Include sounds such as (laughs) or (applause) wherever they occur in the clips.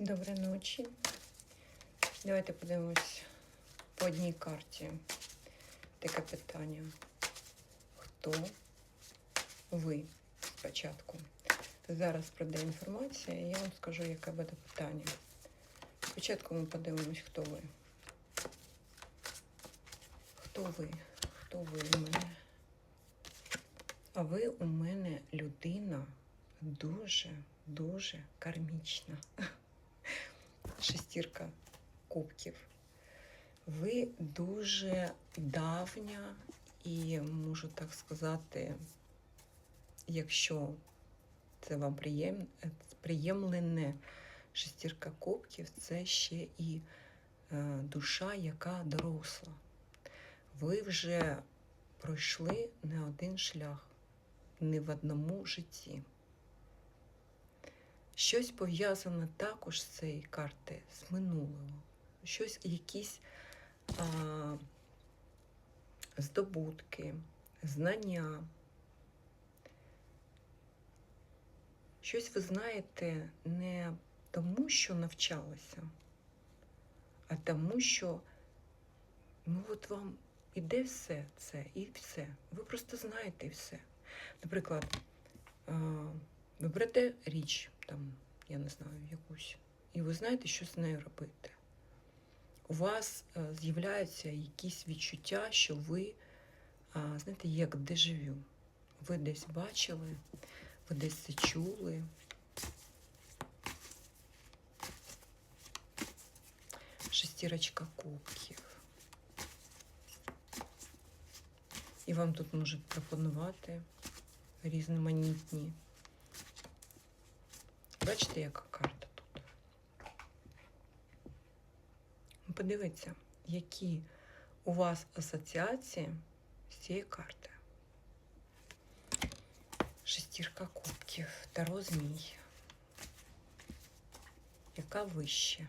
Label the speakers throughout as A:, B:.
A: Доброї ночі. Давайте подивимось по одній карті. Таке питання. Хто ви спочатку? Зараз прийде інформація, і я вам скажу, яке буде питання. Спочатку ми подивимось, хто ви. Хто ви? Хто ви у мене? А ви у мене людина дуже, дуже кармічна. Шестірка кубків. Ви дуже давня і, можу так сказати, якщо це вам приєм... приємлене шестірка кубків, це ще і е, душа, яка доросла. Ви вже пройшли не один шлях, не в одному житті. Щось пов'язане також з цієї карти, з минулого. Щось, якісь а, здобутки, знання. Щось ви знаєте не тому, що навчалися, а тому, що ну от вам іде все це і все. Ви просто знаєте все. Наприклад, ви берете річ, там, я не знаю, якусь, і ви знаєте, що з нею робити. У вас е, з'являються якісь відчуття, що ви, знаєте, як дежавю. Ви десь бачили, ви десь це чули. Шестірочка кубків. І вам тут можуть пропонувати різноманітні. Бачите, яка карта тут? Подивіться, які у вас асоціації з цієї карти. Шестірка кубків, Таро змій. Яка вище?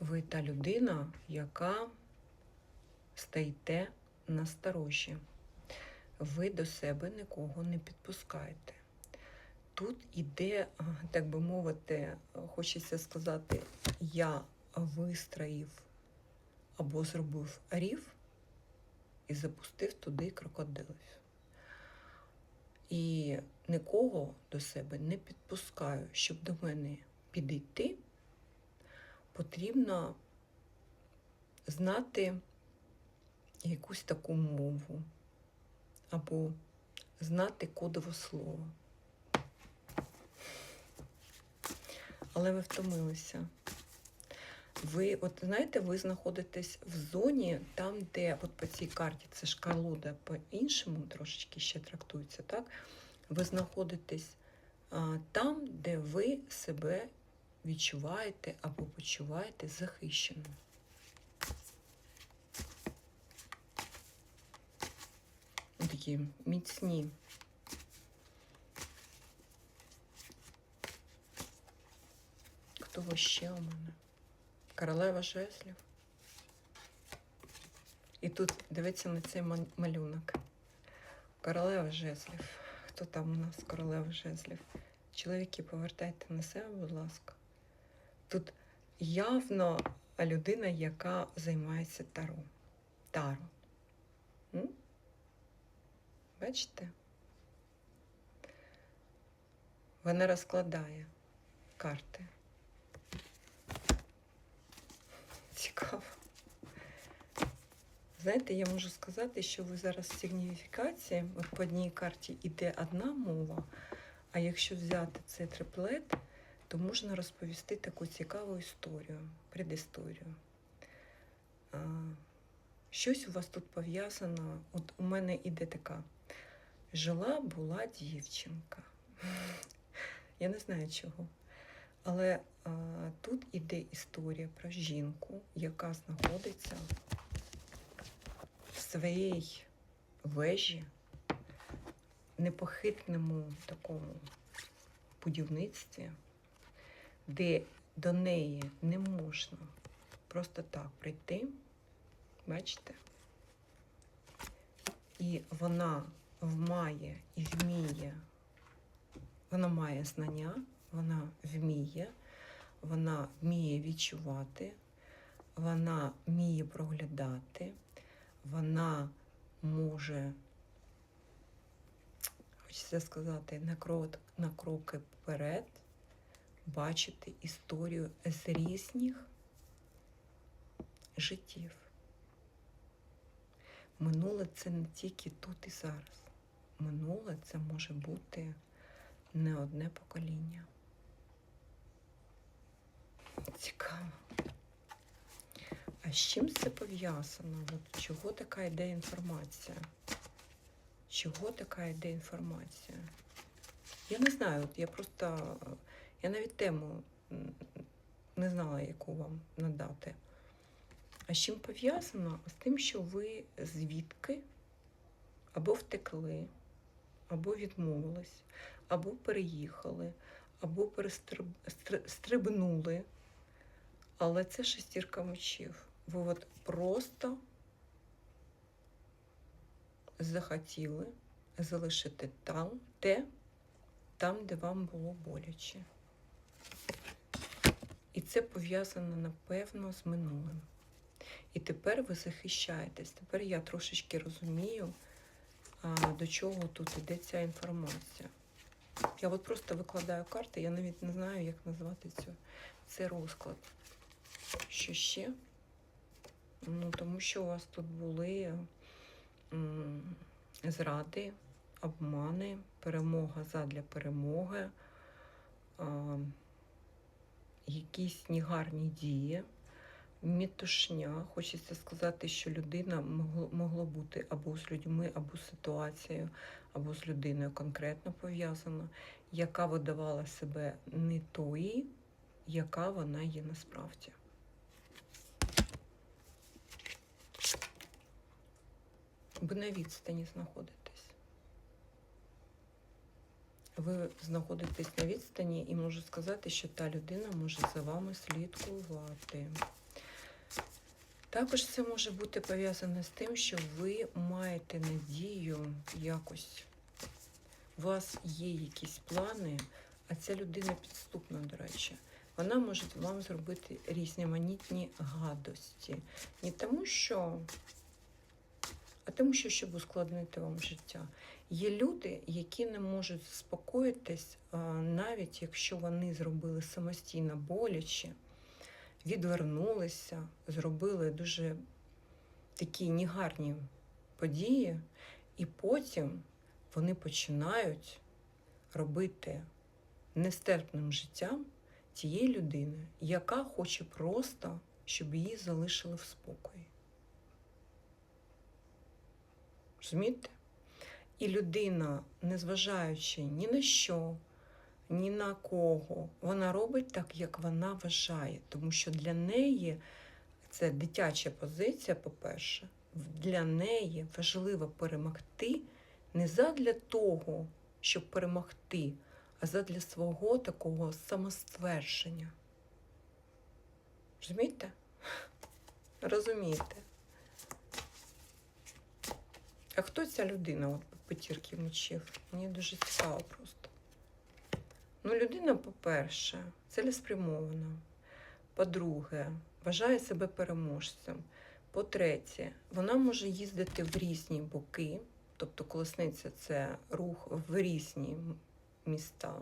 A: Ви та людина, яка стоїте насторожі. Ви до себе нікого не підпускаєте. Тут іде, так би мовити, хочеться сказати, я вистроїв або зробив рів і запустив туди крокодилів. І нікого до себе не підпускаю, щоб до мене підійти, потрібно знати якусь таку мову або знати кодове слово. Але ви втомилися. Ви, от знаєте, ви знаходитесь в зоні, там, де от по цій карті, це ж колода по-іншому трошечки ще трактується, так? Ви знаходитесь а, там, де ви себе відчуваєте або почуваєте захищеним. Такі міцні. Хто ще у мене? Королева жезлів. І тут дивіться на цей малюнок. Королева жезлів. Хто там у нас королева жезлів? Чоловіки, повертайте на себе, будь ласка. Тут явно людина, яка займається таро. Таро. Бачите? Вона розкладає карти. Цікаво. Знаєте, я можу сказати, що ви зараз в сигніфікації, от по одній карті йде одна мова, а якщо взяти цей триплет, то можна розповісти таку цікаву історію, предісторію. Щось у вас тут пов'язано. От у мене іде така. Жила була дівчинка. (laughs) Я не знаю чого. Але а, тут іде історія про жінку, яка знаходиться в своїй вежі, непохитному такому будівництві, де до неї не можна просто так прийти, бачите? І вона вмає і вміє Вона має знання, вона вміє, вона вміє відчувати, вона вміє проглядати, вона може, хочеться сказати, на крок, на кроки вперед бачити історію з різних життів. Минуле це не тільки тут і зараз. Минуле це може бути не одне покоління. Цікаво. А з чим це пов'язано? От чого така йде інформація? Чого така йде інформація? Я не знаю, от я просто, я навіть тему не знала, яку вам надати. А з чим пов'язано? З тим, що ви звідки або втекли, або відмовились, або переїхали, або перестрибнули. Але це шестірка мечів. Ви от просто захотіли залишити там те, там, де вам було боляче. І це пов'язано, напевно, з минулим. І тепер ви захищаєтесь. Тепер я трошечки розумію, до чого тут іде ця інформація. Я от просто викладаю карти, я навіть не знаю, як назвати цю, цей розклад. Що ще? Ну, тому що у вас тут були зради, обмани, перемога задля перемоги, якісь негарні дії, мітушня. Хочеться сказати, що людина могло, могло бути або з людьми, або з ситуацією, або з людиною конкретно пов'язана, яка видавала себе не тої, яка вона є насправді. Ви на відстані знаходитесь. Ви знаходитесь на відстані і можу сказати, що та людина може за вами слідкувати. Також це може бути пов'язане з тим, що ви маєте надію якось. У вас є якісь плани, а ця людина підступна, до речі. Вона може вам зробити різноманітні гадості. Не тому, що а тому, що щоб ускладнити вам життя. Є люди, які не можуть заспокоїтись, навіть якщо вони зробили самостійно боляче, відвернулися, зробили дуже такі негарні події, і потім вони починають робити нестерпним життям тієї людини, яка хоче просто, щоб її залишили в спокої. Розумієте? І людина, незважаючи ні на що, ні на кого, вона робить так, як вона вважає. Тому що для неї це дитяча позиція, по-перше, для неї важливо перемогти не задля того, щоб перемогти, а задля свого такого самоствердження. Розумієте? Розумієте? А хто ця людина от по п'ятірки мечів? Мені дуже цікаво просто. Ну, людина, по-перше, цілеспрямована. По-друге, вважає себе переможцем. По-третє, вона може їздити в різні боки, тобто колесниця це рух в різні міста.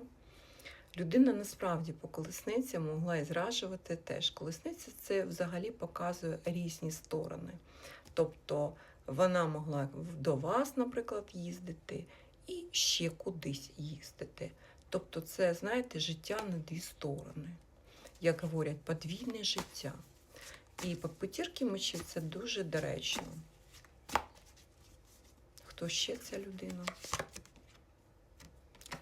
A: Людина насправді по колесниці могла і зражувати теж. Колесниця це взагалі показує різні сторони. Тобто вона могла до вас, наприклад, їздити і ще кудись їздити. Тобто, це, знаєте, життя на дві сторони. Як говорять, подвійне життя. І по п'ятірки мечів це дуже доречно. Хто ще ця людина?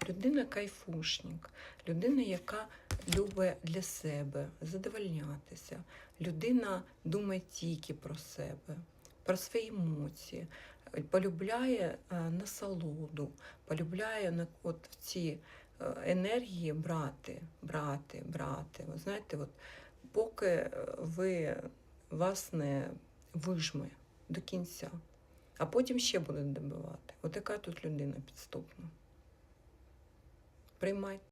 A: Людина кайфушник, людина, яка любить для себе задовольнятися. Людина думає тільки про себе про свої емоції, полюбляє е, насолоду, полюбляє от ці е, енергії брати, брати, брати. Ви знаєте, от поки е, ви вас не вижме до кінця, а потім ще буде добивати. От яка тут людина підступна. Приймайте.